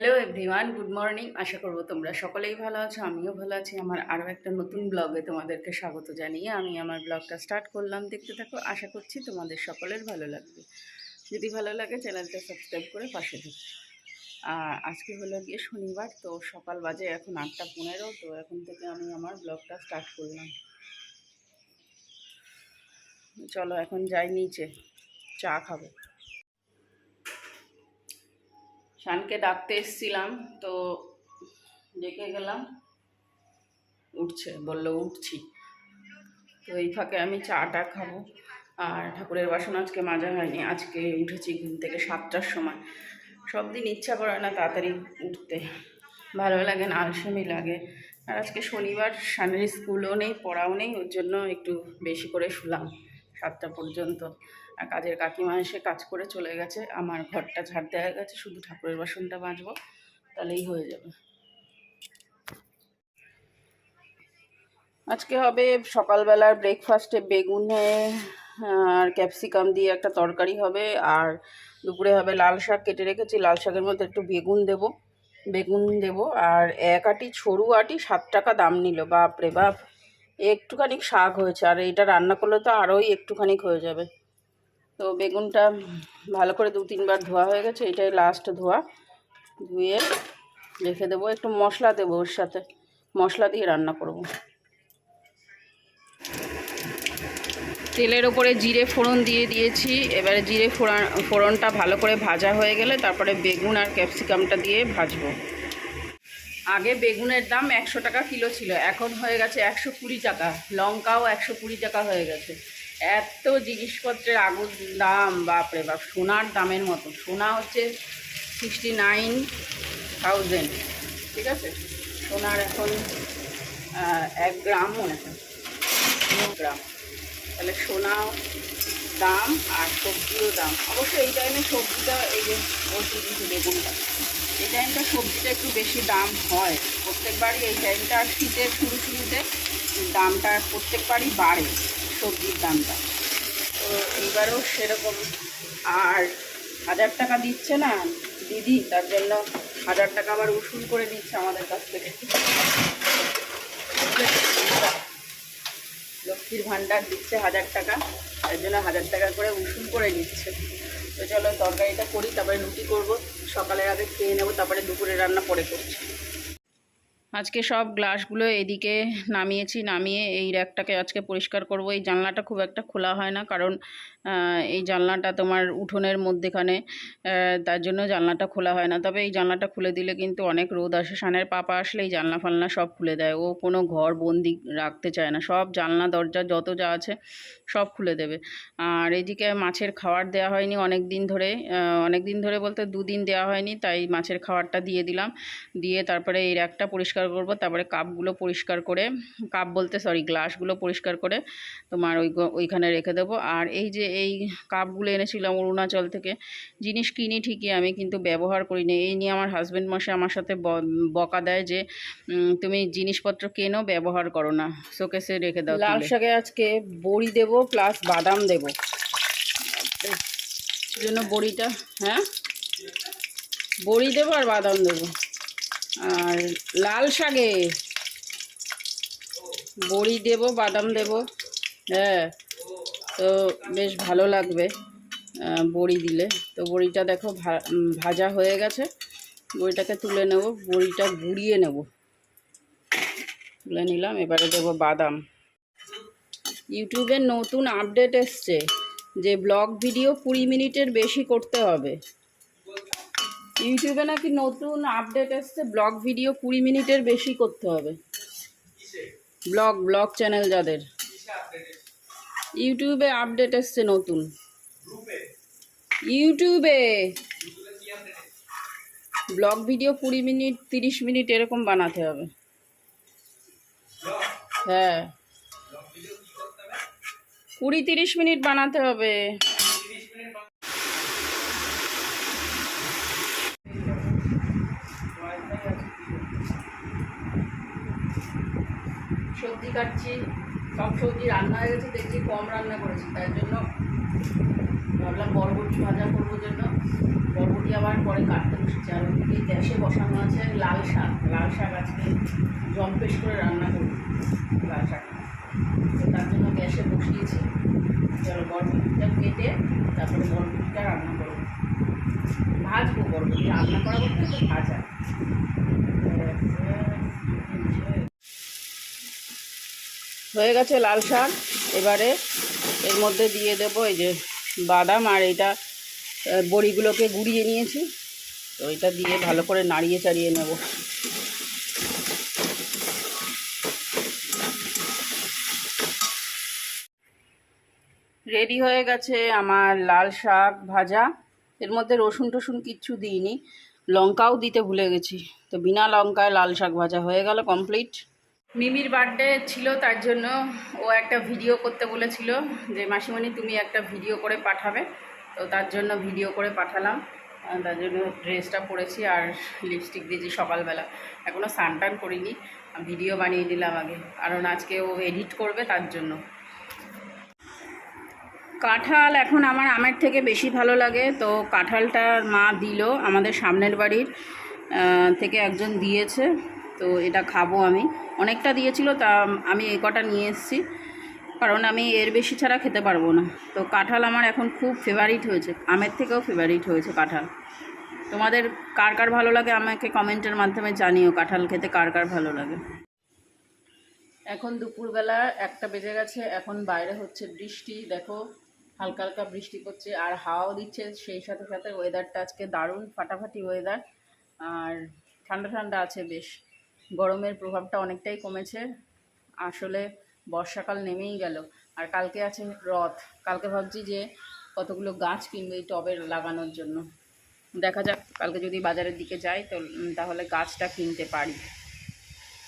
Hello everyone good morning আশা করব তোমরা সকলেই ভালো আছো, আমিও ভালো আছি। আমার আরও একটা নতুন ব্লগে তোমাদেরকে স্বাগত জানিয়ে আমি আমার ব্লগটা স্টার্ট করলাম। দেখতে থাকো, আশা করছি তোমাদের সকলের ভালো লাগবে। যদি ভালো লাগে চ্যানেলটা সাবস্ক্রাইব করে পাশে থেকো। আর আজকে হলো গিয়ে শনিবার, তো সকাল বাজে এখন আটটা পনেরো, তো এখন থেকে আমি আমার ব্লগটা স্টার্ট করলাম। চলো এখন যাই নিচে, চা খাব। শানকে ডাকতে এসছিলাম, তো ডেকে গেলাম। উঠছে, বলল, উঠছি। তো এই ফাঁকে আমি চাটা খাব। আর ঠাকুরের বাসন আজকে মাজা হয়নি, আজকে উঠেছি ঘুম থেকে সাতটার সময়। সব দিন ইচ্ছা করে না তাড়াতাড়ি উঠতে। ভালো লাগে না, আলসেমি লাগে। আর আজকে শনিবার শানের স্কুলও নেই, পড়াও নেই, ওর জন্য একটু বেশি করে শুলাম, সাতটা পর্যন্ত। কাজের কাকিমা এসে কাজ করে চলে গেছে। আমার ঘরটা ঝাড় দেওয়া গেছে, শুধু ঠাকুরের বাসনটা মাজবো, তাহলেই হয়ে যাবে। আজকে হবে সকালবেলার ব্রেকফাস্টে বেগুনে আর ক্যাপসিকাম দিয়ে একটা তরকারি হবে, আর দুপুরে হবে লাল শাক কেটে রেখেছি। লাল শাকের মধ্যে একটু বেগুন দেব বেগুন দেব, আর এক আটি সরু আটি সাত টাকা দাম নিল। বাপরে বাপ, একটুখানি শাক হয়েছে, আর এটা রান্না করলে তো আরোই একটুখানি হয়ে যাবে। তো বেগুনটা ভালো করে দু তিনবার ধোয়া হয়ে গেছে, এটাই লাস্ট ধোয়া। ধুয়ে রেখে দেবো, একটু মশলা দেবো ওর সাথে। মশলা দিয়ে রান্না করব। তেলের ওপরে জিরে ফোড়ন দিয়ে দিয়েছি। এবারে জিরে ফোড়ন ফোড়নটা ভালো করে ভাজা হয়ে গেলে তারপরে বেগুন আর ক্যাপসিকামটা দিয়ে ভাজবো। আগে বেগুনের দাম একশো টাকা কিলো ছিল, এখন হয়ে গেছে একশো কুড়ি টাকা। লঙ্কাও একশো কুড়ি টাকা হয়ে গেছে। এত জিনিসপত্রের আগুন, দাম, বাপরে বাপ, সোনার দামের মতো। সোনা হচ্ছে সিক্সটি নাইন থাউজেন্ড ঠিক আছে? সোনার এখন এক গ্রাম মনে হয়। গ্রাম। তাহলে সোনাও দাম আর সবজিরও দাম। অবশ্য এই টাইমে সবজিটা এই যে বলছি কিন্তু বেগুনটা, এই টাইমটা সবজিটা একটু বেশি দাম হয়। প্রত্যেকবারই এই টাইমটা শীতের শুরু শুরুতে দামটা প্রত্যেকবারই বাড়ে। সবজির দামটা। তো এইবারও সেরকম। আর হাজার টাকা দিচ্ছে না দিদি, তার জন্য হাজার টাকা আবার উসুল করে দিচ্ছে আমাদের কাছ থেকে। লক্ষ্মীর ভাণ্ডার দিচ্ছে হাজার টাকা, তার জন্য হাজার টাকা করে উসুল করে নিচ্ছে তো চলো তরকারিটা করি, তারপরে রুটি করব, সকালের আগে খেয়ে নেব, তারপরে দুপুরে রান্না পরে করছি। আজকে সব গ্লাসগুলো এদিকে নামিয়েছি, নামিয়ে এই র্যাকটাকে আজকে পরিষ্কার করব। এই জানলাটা খুব একটা খোলা হয় না, কারণ এই জানলাটা তোমার উঠোনের মধ্যেখানে তার জন্য জানলাটা খোলা হয় না। তবে এই জানলাটা খুলে দিলে কিন্তু অনেক রোদ আসে। সানের পাপা আসলে এই জানলা ফালনা সব খুলে দেয়। ও কোনো ঘর বন্দি রাখতে চায় না। সব জানলা, দরজা, যত যা আছে সব খুলে দেবে। আর এদিকে মাছের খাবার দেওয়া হয়নি অনেক দিন ধরে। অনেক দিন ধরে বলতে দুদিন দেওয়া হয়নি, তাই মাছের খাবারটা দিয়ে দিলাম। দিয়ে তারপরে এই র্যাকটা পরিষ্কার করব। তারপরে কাপগুলো পরিষ্কার করে, কাপ বলতে সরি গ্লাসগুলো পরিষ্কার করে তোমার ওই ওইখানে রেখে দেবো। আর এই যে এই কাপগুলো এনেছিলাম অরুণাচল থেকে। জিনিস কিনি ঠিকই আমি কিন্তু ব্যবহার করি না। এই নিয়ে আমার হাজব্যান্ড মশাই আমার সাথে বকা দেয় যে তুমি জিনিসপত্র কেনো ব্যবহার করো না। শোকেসে রেখে দাও লাল শাকে আজকে বড়ি দেবো প্লাস বাদাম দেবো। জন্য বড়িটা হ্যাঁ? বড়ি দেবো আর বাদাম দেবো। আর লাল শাকে বড়ি দেব বাদাম দেব হ্যাঁ। তো বেশ ভালো লাগবে বড়ি দিলে। তো বড়িটা দেখো ভাজা হয়ে গেছে। বড়িটাকে তুলে নেব, বড়িটা গুঁড়িয়ে নেব। তুলে নিলাম, এবারে দেবো বাদাম। ইউটিউবের নতুন আপডেট এসছে যে ব্লগ ভিডিও কুড়ি মিনিটের বেশি করতে হবে। ইউটিউবে নাকি নতুন আপডেট এসছে, ব্লগ ভিডিও কুড়ি মিনিটের বেশি করতে হবে। ব্লগ ব্লগ চ্যানেল যাদের। ইউটিউবে আপডেট এসছে নতুন। ইউটিউবে। ব্লগ ভিডিও কুড়ি মিনিট তিরিশ মিনিট এরকম বানাতে হবে। হ্যাঁ। কুড়ি তিরিশ মিনিট বানাতে হবে। সবজি কাটছি। সব সবজি রান্না হয়ে গেছে, দেখছি কম রান্না করেছি, তাই জন্য ভাবলাম বরবটি ভাজা করব জন্য। বরবটি আবার পরে কাটতে বসেছে, আর ওদিকে গ্যাসে বসানো আছে লাল শাক। লাল শাক আজকে জম্পেশ করে রান্না করব, লাল শাক। তো তার জন্য গ্যাসে বসিয়েছি। চলো বরবটিটা কেটে তারপরে বরবটিটা রান্না করব। ভাজবো বরবটি, রান্না করা বলতে তো ভাজা হয়ে গেছে লাল শাক। এবারে এর মধ্যে দিয়ে দেবো এই যে বাদাম আর আহ, বড়িগুলোকে গুঁড়িয়ে নিয়েছি। তো এটা দিয়ে ভালো করে নাড়িয়ে চাড়িয়ে নেব। রেডি হয়ে গেছে আমার লাল শাক ভাজা। এর মধ্যে রসুন টসুন কিচ্ছু দিইনি লঙ্কাও দিতে ভুলে গেছি। তো বিনা লঙ্কায় লাল শাক ভাজা হয়ে গেল কমপ্লিট। মিমির বার্থডে ছিল তার জন্য ও একটা ভিডিও করতে বলেছিল যে, মাসিমণি, তুমি একটা ভিডিও করে পাঠাবে। তো তার জন্য ভিডিও করে পাঠালাম। তার জন্য ড্রেসটা পরেছি আর লিপস্টিক দিয়েছি সকালবেলা। এখনও স্নান করিনি ভিডিও বানিয়ে দিলাম আগে। কারণ আজকে ও এডিট করবে তার জন্য। কাঁঠাল এখন আমার আমের থেকে বেশি ভালো লাগে। তো কাঁঠালটা মা দিল আমাদের সামনের বাড়ির থেকে একজন দিয়েছে। তো এটা খাব আমি। অনেকটা দিয়েছিল, তা আমি এই কটা নিয়ে এসেছি। কারণ আমি এর বেশি ছাড়া খেতে পারব না। তো কাঁঠাল আমার এখন খুব ফেভারিট হয়েছে। আমের থেকেও ফেভারিট হয়েছে কাঁঠাল। তোমাদের কার কার ভালো লাগে আমাকে কমেন্টের মাধ্যমে জানিও কাঁঠাল খেতে কার কার ভালো লাগে। এখন দুপুরবেলা একটা বেজে গেছে, এখন বাইরে হচ্ছে বৃষ্টি, দেখো হালকা হালকা বৃষ্টি পড়ছে, আর হাওয়াও দিচ্ছে, সেই সাথে সাথে ওয়েদারটা আজকে দারুণ ফাটাফাটি ওয়েদার আর ঠান্ডা ঠান্ডা আছে বেশ। গরমের প্রভাবটা অনেকটাই কমেছে। আসলে বর্ষাকাল নেমেই গেল। আর কালকে আছে রথ। কালকে ভাবছি যে কতগুলো গাছ কিনবে এই টবের লাগানোর জন্য। দেখা যাক, কালকে যদি বাজারের দিকে যাই তো তাহলে গাছটা কিনতে পারি।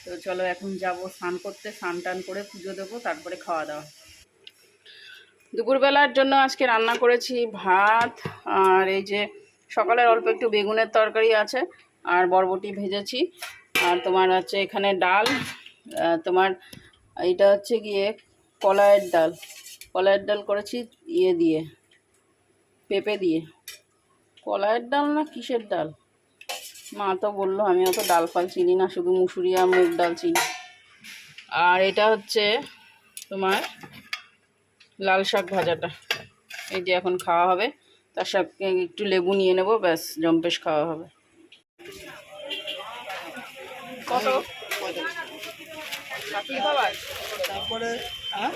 তো চলো এখন যাব স্নান করতে, স্নান টান করে পুজো দেবো, তারপরে খাওয়া দাওয়া। দুপুরবেলার জন্য আজকে রান্না করেছি ভাত, আর এই যে সকালের অল্প একটু বেগুনের তরকারি আছে, আর বরবটি ভেজেছি। আর তোমার হচ্ছে এখানে ডাল তোমার এইটা হচ্ছে গিয়ে কলাইয়ের ডাল। কলাইয়ের ডাল করেছি ইয়ে দিয়ে, পেঁপে দিয়ে। কলাইয়ের ডাল না কিসের ডাল? মা তো বলল, আমি অত ডাল ফাল চিনি না, শুধু মুসুরি আর মুগ ডাল চিনি। আর এটা হচ্ছে তোমার লাল শাক ভাজাটা। এই যে এখন খাওয়া হবে, তার সাথে একটু লেবু নিয়ে নেব, ব্যাস, জম্পেশ খাওয়া হবে। কত? তারপরে হ্যাঁ?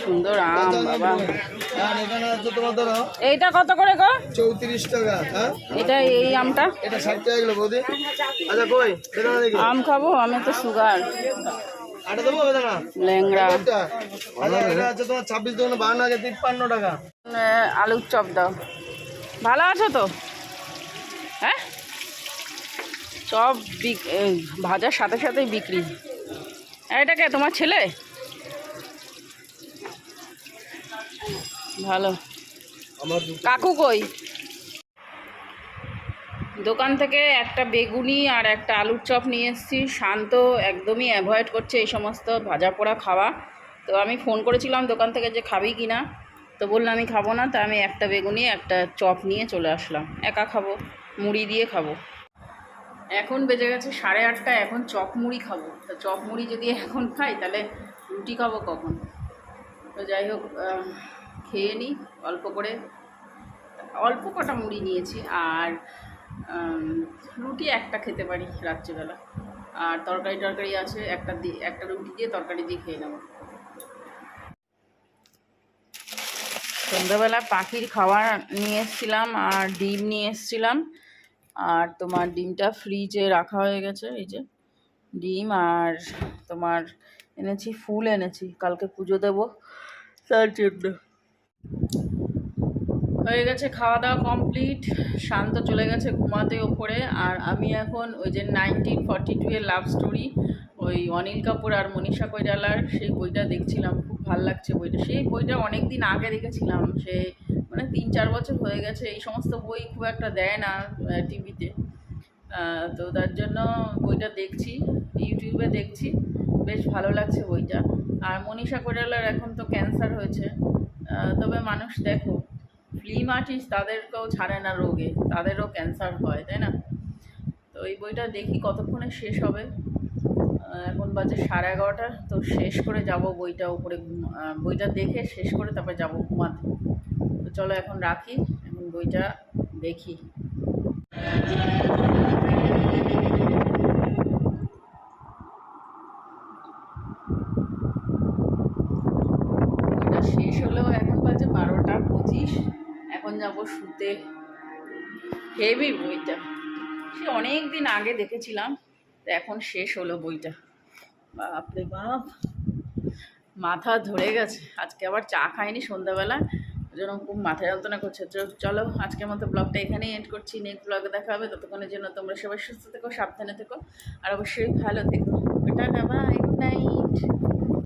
সুন্দর আম বাবা। এইটা কত করে গো? চৌত্রিশ টাকা হ্যাঁ? এটা এই আমটা? এটা ষাট টাকা কিলো বৌদি। আচ্ছা কই? আম খাব আমি তো সুগার আটা দেবো বেদানা ল্যাংড়া। এটা আচ্ছা আলুর চপ দাও। ভালো আছো তো? হ্যাঁ? চপ ভাজার সাথে সাথেই বিক্রি। এটা কে তোমার ছেলে? ভালো। কাকু কই? দোকান থেকে একটা বেগুনি আর একটা আলুর চপ নিয়ে এসেছি। শান্ত একদমই অ্যাভয়েড করছে এই সমস্ত ভাজা পোড়া খাওয়া। তো আমি ফোন করেছিলাম দোকান থেকে যে খাবি কি না তো বললাম আমি খাব না তা আমি একটা বেগুনি একটা চপ নিয়ে চলে আসলাম। একা খাব মুড়ি দিয়ে খাব। এখন বেজে গেছে সাড়ে আটটা এখন চপ মুড়ি খাব। তো চপ মুড়ি যদি এখন খাই তাহলে রুটি খাব কখন? তো যাই হোক খেয়ে নিই, অল্প করে, অল্প কটা মুড়ি নিয়েছি আর রুটি একটা খেতে পারি রাত্রিবেলা। আর তরকারি টরকারি আছে, একটা দিয়ে একটা রুটি দিয়ে তরকারি দিয়ে খেয়ে নেব। সন্ধ্যাবেলা পাখির খাবার নিয়ে এসেছিলাম আর ডিম নিয়ে এসেছিলাম। আর তোমার ডিমটা ফ্রিজে রাখা হয়ে গেছে, এই যে ডিম আর তোমার এনেছি, ফুল এনেছি, কালকে পুজো দেবো। তার জন্য হয়ে গেছে খাওয়া দাওয়া কমপ্লিট শান্ত চলে গেছে ঘুমাতে ওপরে। আর আমি এখন ওই যে নাইনটিন ফর্টি টু এর লাভ স্টোরি ওই অনিল কাপুর আর মনীষা কৈরালার, সেই বইটা দেখছিলাম, খুব ভালো লাগছে বইটা। সেই বইটা অনেক দিন আগে দেখেছিলাম, সে মানে তিন চার বছর হয়ে গেছে, এই সমস্ত বই খুব একটা দেয় না টিভিতে তো তার জন্য বইটা দেখছি ইউটিউবে দেখছি, বেশ ভালো লাগছে বইটা। আর মনীষা কৈরালার এখন তো ক্যান্সার হয়েছে। তবে মানুষ দেখো ফিল্ম আর্টিস্ট তাদেরকেও ছাড়ে না রোগে, তাদেরও ক্যান্সার হয়, তাই না? তো এই বইটা দেখি কতক্ষণে শেষ হবে? এখন বাজে সাড়ে এগারোটা, তো শেষ করে যাব বইটা উপরে বইটা দেখে শেষ করে তারপরে যাব ঘুমাতে। তো চলো এখন রাখি, এখন বইটা দেখি বইটা শেষ হলেও এখন বাজে বারোটা পঁচিশ এখন যাব শুতে। হেভি বইটা। সে অনেক দিন আগে দেখেছিলাম, তো এখন শেষ হলো বইটা। বাপরে বাপ! মাথা ধরে গেছে। আজকে আবার চা খাইনি সন্ধ্যাবেলা। জন্য খুব মাথা যন্ত্রণা করছে। চলো, আজকের মতো ব্লগটা এখানেই এন্ড করছি। নেক্সট ব্লগে দেখা হবে। ততক্ষণের জন্য তোমরা সবাই সুস্থ থেকো, সাবধানে থেকো। আর অবশ্যই ভালো থেকো। Tata bye good night